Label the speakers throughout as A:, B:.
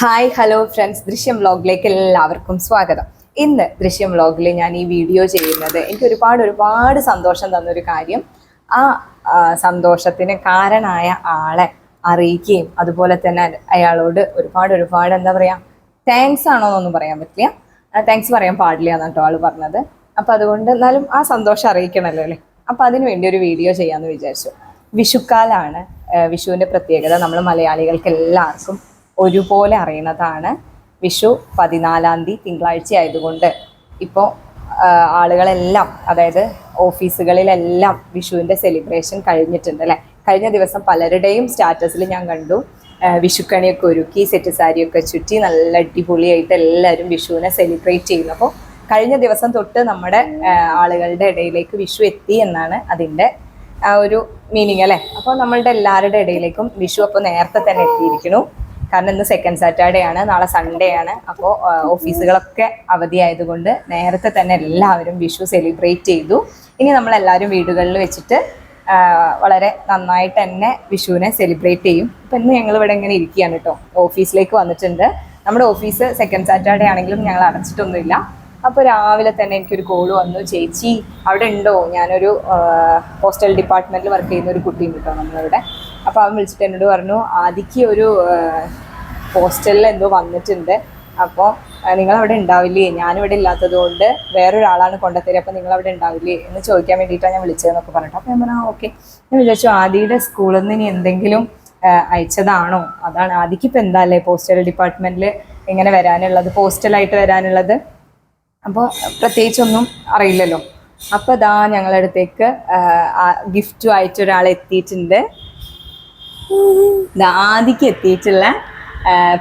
A: Hi hello friends ദൃശ്യം വ്ലോഗിലേക്ക് എല്ലാവർക്കും സ്വാഗതം. ഇന്ന് ദൃശ്യം വ്ലോഗിൽ ഞാൻ ഈ വീഡിയോ ചെയ്യുന്നത് എനിക്ക് ഒരുപാട് ഒരുപാട് സന്തോഷം തന്നൊരു കാര്യം. ആ സന്തോഷത്തിന് കാരണമായ ആളെ അറിയിക്കുകയും അതുപോലെ തന്നെ അയാളോട് ഒരുപാട് ഒരുപാട് എന്താ പറയുക താങ്ക്സ് ആണോ എന്നൊന്നും പറയാൻ പറ്റില്ല. താങ്ക്സ് പറയാൻ പാടില്ല എന്നാണ് കേട്ടോ ആൾ പറഞ്ഞത്. അപ്പം അതുകൊണ്ട് എന്നാലും ആ സന്തോഷം അറിയിക്കണമല്ലോ അല്ലേ? അപ്പം അതിനു വേണ്ടി ഒരു വീഡിയോ ചെയ്യാമെന്ന് വിചാരിച്ചു. വിഷുക്കാലാണ് വിഷുവിന്റെ പ്രത്യേകത. നമ്മൾ മലയാളികൾക്ക് എല്ലാവർക്കും ഒരുപോലെ അറിയുന്നതാണ് വിഷു പതിനാലാം തീയതി തിങ്കളാഴ്ച ആയതുകൊണ്ട്. ഇപ്പോൾ ആളുകളെല്ലാം അതായത് ഓഫീസുകളിലെല്ലാം വിഷുവിന്റെ സെലിബ്രേഷൻ കഴിഞ്ഞിട്ടുണ്ട് അല്ലേ? കഴിഞ്ഞ ദിവസം പലരുടെയും സ്റ്റാറ്റസിൽ ഞാൻ കണ്ടു. വിഷുക്കണിയൊക്കെ ഒരുക്കി സെറ്റ് സാരിയൊക്കെ ചുറ്റി നല്ല അടിപൊളിയായിട്ട് എല്ലാവരും വിഷുവിനെ സെലിബ്രേറ്റ് ചെയ്യുന്നു അപ്പോൾ കഴിഞ്ഞ ദിവസം തൊട്ട് നമ്മുടെ ആളുകളുടെ ഇടയിലേക്ക് വിഷു എത്തി എന്നാണ് അതിന്റെ ഒരു മീനിങ് അല്ലേ? അപ്പോൾ നമ്മളുടെ എല്ലാവരുടെ ഇടയിലേക്കും വിഷു അപ്പോൾ നേരത്തെ തന്നെ എത്തിയിരിക്കുന്നു. കാരണം ഇന്ന് സെക്കൻഡ് സാറ്റർഡേ ആണ് നാളെ സൺഡേ ആണ്. അപ്പോൾ ഓഫീസുകളൊക്കെ അവധിയായതുകൊണ്ട് നേരത്തെ തന്നെ എല്ലാവരും വിഷു സെലിബ്രേറ്റ് ചെയ്തു. ഇനി നമ്മൾ എല്ലാവരും വീടുകളിൽ വെച്ചിട്ട് വളരെ നന്നായിട്ട് തന്നെ വിഷുവിനെ സെലിബ്രേറ്റ് ചെയ്യും. ഇപ്പം ഇന്ന് ഞങ്ങൾ ഇവിടെ ഇങ്ങനെ ഇരിക്കുകയാണ് കേട്ടോ. ഓഫീസിലേക്ക് വന്നിട്ടുണ്ട്. നമ്മുടെ ഓഫീസ് സെക്കൻഡ് സാറ്റർഡേ ആണെങ്കിലും ഞങ്ങൾ അടച്ചിട്ടൊന്നുമില്ല. അപ്പോൾ രാവിലെ തന്നെ എനിക്കൊരു കോൾ വന്നു. ചേച്ചി അവിടെ ഉണ്ടോ? ഞാനൊരു ഹോസ്റ്റൽ ഡിപ്പാർട്ട്മെന്റിൽ വർക്ക് ചെയ്യുന്ന ഒരു കുട്ടിയുണ്ട് കേട്ടോ നമ്മളിവിടെ. അപ്പോൾ അവൻ വിളിച്ചിട്ട് എന്നോട് പറഞ്ഞു ആദിക്ക് ഒരു ഹോസ്റ്റലിൽ എന്തോ വന്നിട്ടുണ്ട്. അപ്പോൾ നിങ്ങൾ അവിടെ ഉണ്ടാവില്ലേ? ഞാനിവിടെ ഇല്ലാത്തത് കൊണ്ട് വേറൊരാളാണ് കൊണ്ടുത്തരിക അപ്പോൾ നിങ്ങൾ അവിടെ ഉണ്ടാവില്ലേ? എന്ന് ചോദിക്കാൻ വേണ്ടിയിട്ടാണ് ഞാൻ വിളിച്ചതെന്നൊക്കെ പറഞ്ഞിട്ട്. അപ്പോൾ ഞാൻ പറഞ്ഞു ഓക്കെ. ഞാൻ വിചാരിച്ചു ആദിയുടെ സ്കൂളിൽ നിന്ന് ഇനി എന്തെങ്കിലും അയച്ചതാണോ? അതാണ് ആദിക്ക് ഇപ്പം എന്താ അല്ലേ പോസ്റ്റൽ ഡിപ്പാർട്ട്മെന്റിൽ ഇങ്ങനെ വരാനുള്ളത്? പോസ്റ്റലായിട്ട് വരാനുള്ളത്? അപ്പോൾ പ്രത്യേകിച്ചൊന്നും അറിയില്ലല്ലോ. അപ്പോൾ ഇതാ ഞങ്ങളുടെ അടുത്തേക്ക് ഗിഫ്റ്റുമായിട്ട് ഒരാൾ എത്തിയിട്ടുണ്ട്. ആദിക്ക് എത്തിയിട്ടുള്ള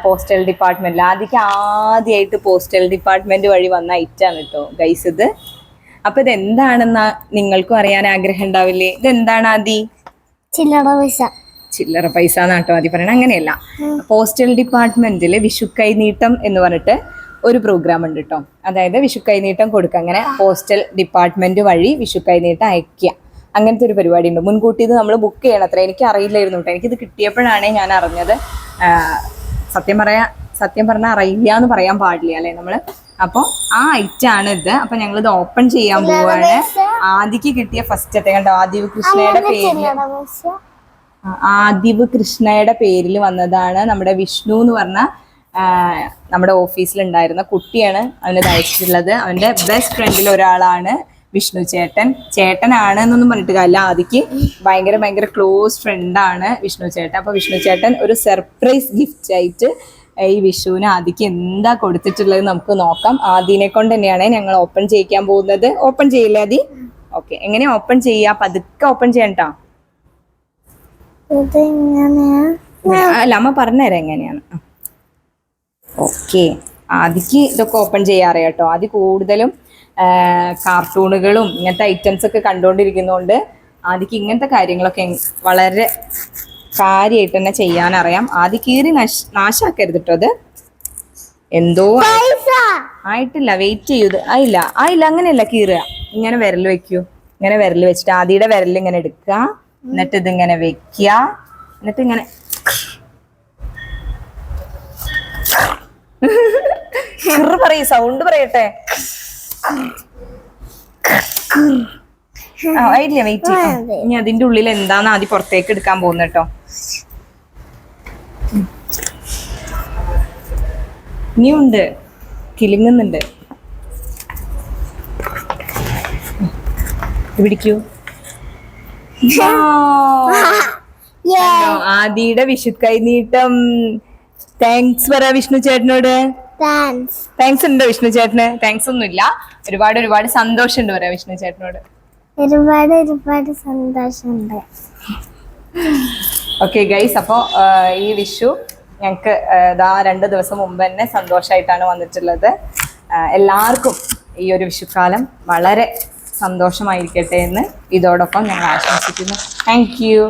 A: പോസ്റ്റൽ ഡിപ്പാർട്ട്മെന്റിൽ ആദ്യക്ക് ആദ്യമായിട്ട് പോസ്റ്റൽ ഡിപ്പാർട്ട്മെന്റ് വഴി വന്ന ഐറ്റാണ് കേട്ടോ ഗൈസ് ഇത്. അപ്പൊ ഇത് എന്താണെന്നാ നിങ്ങൾക്കും അറിയാൻ ആഗ്രഹം ഉണ്ടാവില്ലേ? ഇത് എന്താണ് ആദി?
B: ചില്ലറ പൈസ.
A: ചില്ലറ പൈസ എന്നാട്ടോ ആദ്യം പറയണത് അങ്ങനെയല്ല. പോസ്റ്റൽ ഡിപ്പാർട്ട്മെന്റിൽ വിഷുക്കൈ നീട്ടം എന്ന് പറഞ്ഞിട്ട് ഒരു പ്രോഗ്രാം ഉണ്ട് കേട്ടോ അതായത് വിഷുക്കൈ നീട്ടം കൊടുക്കുക. അങ്ങനെ പോസ്റ്റൽ ഡിപ്പാർട്ട്മെന്റ് വഴി വിഷുക്കൈ നീട്ടം അയക്കുക അങ്ങനത്തെ ഒരു പരിപാടി ഉണ്ട് മുൻകൂട്ടി ഇത് നമ്മൾ ബുക്ക് ചെയ്യണം അത്ര എനിക്ക് അറിയില്ലായിരുന്നു കേട്ടോ എനിക്കിത് കിട്ടിയപ്പോഴാണ് ഞാൻ അറിഞ്ഞത്. സത്യം പറയാ സത്യം പറഞ്ഞാൽ അറിയില്ല എന്ന് പറയാൻ പാടില്ല അല്ലേ നമ്മൾ അപ്പോൾ ആ ഐറ്റാണ് ആണ് ഇത്. അപ്പൊ ഞങ്ങൾ ഇത് ഓപ്പൺ ചെയ്യാൻ പോവാണ്. ആദിക്ക് കിട്ടിയ ഫസ്റ്റ് കണ്ടോ? ആദിവ് കൃഷ്ണയുടെ പേര് ആദിവ് കൃഷ്ണയുടെ പേരിൽ വന്നതാണ് നമ്മുടെ വിഷ്ണു എന്ന് പറഞ്ഞ നമ്മുടെ ഓഫീസിൽ ഉണ്ടായിരുന്ന കുട്ടിയാണ് അവന് അയച്ചിട്ടുള്ളത്. അവന്റെ ബെസ്റ്റ് ഫ്രണ്ടിൽ ഒരാളാണ്. വിഷ്ണു ചേട്ടൻ ചേട്ടനാണ് എന്നൊന്നും പറഞ്ഞിട്ട് കാര്യമില്ല. ആദിക്ക് ഭയങ്കര ഭയങ്കര ക്ലോസ് ഫ്രണ്ടാണ് വിഷ്ണു ചേട്ടൻ. അപ്പൊ വിഷ്ണു ചേട്ടൻ ഒരു സർപ്രൈസ് ഗിഫ്റ്റ് ആയിട്ട് ഈ വിഷുവിന് ആദിക്ക് എന്താ കൊടുത്തിട്ടുള്ളത് നമുക്ക് നോക്കാം. ആദിനെ കൊണ്ട് തന്നെയാണ് ഞങ്ങൾ ഓപ്പൺ ചെയ്യിക്കാൻ പോകുന്നത്. ഓപ്പൺ ചെയ്യില്ലേ ആദി? ഓക്കെ എങ്ങനെ ഓപ്പൺ ചെയ്യാ പതുക്കെ ഓപ്പൺ
B: ചെയ്യണ്ടോ
A: അല്ല അമ്മ പറഞ്ഞുതരാം എങ്ങനെയാണ്. ഓക്കെ ആദിക്ക് ഇതൊക്കെ ഓപ്പൺ ചെയ്യാറേ കേട്ടോ ആദ്യം കൂടുതലും കാർട്ടൂണുകളും ഇങ്ങനത്തെ ഐറ്റംസ് ഒക്കെ കണ്ടുകൊണ്ടിരിക്കുന്നതുകൊണ്ട് ആദിക്ക് ഇങ്ങനത്തെ കാര്യങ്ങളൊക്കെ വളരെ കാര്യമായിട്ട് തന്നെ ചെയ്യാനറിയാം. ആദ്യ കീറി നശ് നാശാക്കരുത് കേട്ടോ അത്. എന്തോ ആയിട്ടില്ല വെയിറ്റ് ചെയ്യൂത് ആയില്ല ആയില്ല അങ്ങനെയല്ല കീറുക. ഇങ്ങനെ വിരൽ വെക്കൂ. ഇങ്ങനെ വിരൽ വെച്ചിട്ട് ആദ്യയുടെ വിരൽ ഇങ്ങനെ എടുക്കുക. എന്നിട്ട് ഇതിങ്ങനെ വെക്കുക. എന്നിട്ട് ഇങ്ങനെ കിറ് പറയ് സൗണ്ട് പറയട്ടെ. ആ വെയിറ്റ് ഇനി അതിന്റെ ഉള്ളിൽ എന്താന്ന് ആദ്യം പുറത്തേക്ക് എടുക്കാൻ പോകുന്ന കേട്ടോ ഇനിയുണ്ട് കിലുങ്ങുന്നുണ്ട്. പിടിക്കൂ. ആദിയുടെ വിഷുക്കൈ നീട്ടം താങ്ക്സ് പറ വിഷ്ണു ചേട്ടനോട്.
B: താങ്ക്സ്
A: ഉണ്ടോ വിഷ്ണു ചേട്ടന്. താങ്ക്സ് ഒന്നുമില്ല. ഒരുപാട് ഒരുപാട് സന്തോഷമുണ്ട് പറയാം വിഷ്ണു ചേട്ടനോട്.
B: ഒരുപാട് ഒരുപാട് സന്തോഷമുണ്ട്.
A: ഓക്കെ ഗൈസ് അപ്പോൾ ഈ വിഷു ഞങ്ങൾക്ക് ഇതാ രണ്ട് ദിവസം മുമ്പ് തന്നെ സന്തോഷമായിട്ടാണ് വന്നിട്ടുള്ളത്. എല്ലാവർക്കും ഈ ഒരു വിഷുക്കാലം വളരെ സന്തോഷമായിരിക്കട്ടെ എന്ന് ഇതോടൊപ്പം ഞങ്ങൾ ആശംസിക്കുന്നു. Thank you